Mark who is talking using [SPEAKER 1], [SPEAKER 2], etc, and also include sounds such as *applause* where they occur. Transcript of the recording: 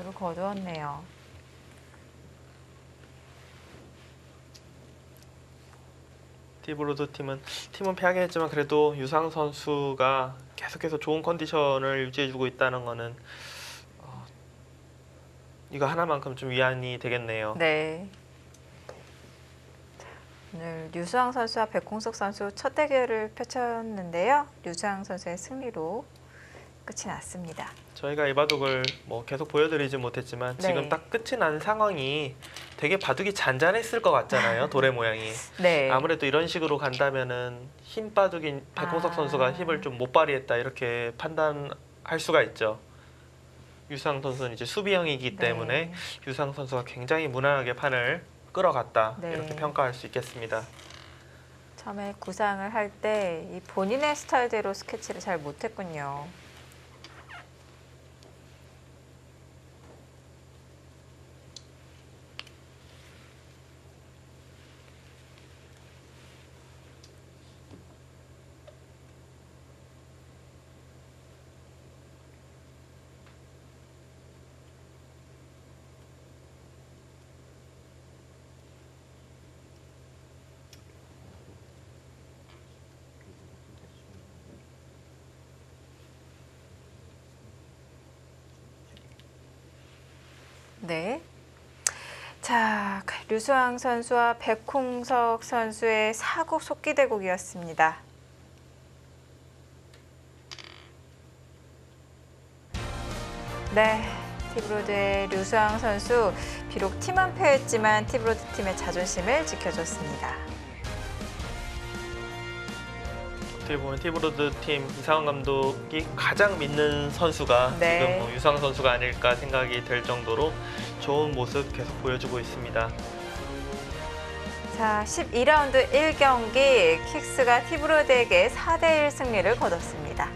[SPEAKER 1] 점수를 거두었네요.
[SPEAKER 2] 티브로드 팀은 팀은 패하게 했지만 그래도 유상 선수가 계속해서 좋은 컨디션을 유지해주고 있다는 거는 어, 이거 하나만큼 좀 위안이 되겠네요.
[SPEAKER 1] 네. 자, 오늘 류수왕 선수와 백홍석 선수 첫 대결을 펼쳤는데요. 류수왕 선수의 승리로 끝이 났습니다.
[SPEAKER 2] 저희가 이 바둑을 뭐 계속 보여드리지 못했지만
[SPEAKER 1] 네.
[SPEAKER 2] 지금 딱 끝이 난 상황이 되게 바둑이 잔잔했을 것 같잖아요. 도래 *laughs* 모양이.
[SPEAKER 1] 네.
[SPEAKER 2] 아무래도 이런 식으로 간다면은 힘 바둑인 백홍석
[SPEAKER 1] 아.
[SPEAKER 2] 선수가 힘을 좀 못 발휘했다 이렇게 판단할 수가 있죠. 유상 선수는 이제 수비형이기
[SPEAKER 1] 네.
[SPEAKER 2] 때문에 유상 선수가 굉장히 무난하게 판을 끌어갔다
[SPEAKER 1] 네.
[SPEAKER 2] 이렇게 평가할 수 있겠습니다.
[SPEAKER 1] 처음에 구상을 할때이 본인의 스타일대로 스케치를 잘 못했군요. 네. 자, 류수왕 선수와 백홍석 선수의 사국 속기 대국이었습니다. 네. 티브로드의 류수왕 선수 비록 팀은 패했지만 티브로드 팀의 자존심을 지켜줬습니다.
[SPEAKER 2] 어떻게 보면 티브로드 팀 이상원 감독이 가장 믿는 선수가
[SPEAKER 1] 네.
[SPEAKER 2] 지금 뭐 유상 선수가 아닐까 생각이 될 정도로 좋은 모습 계속 보여주고 있습니다.
[SPEAKER 1] 자, 12라운드 1경기 킥스가 티브로드에게 4대1 승리를 거뒀습니다.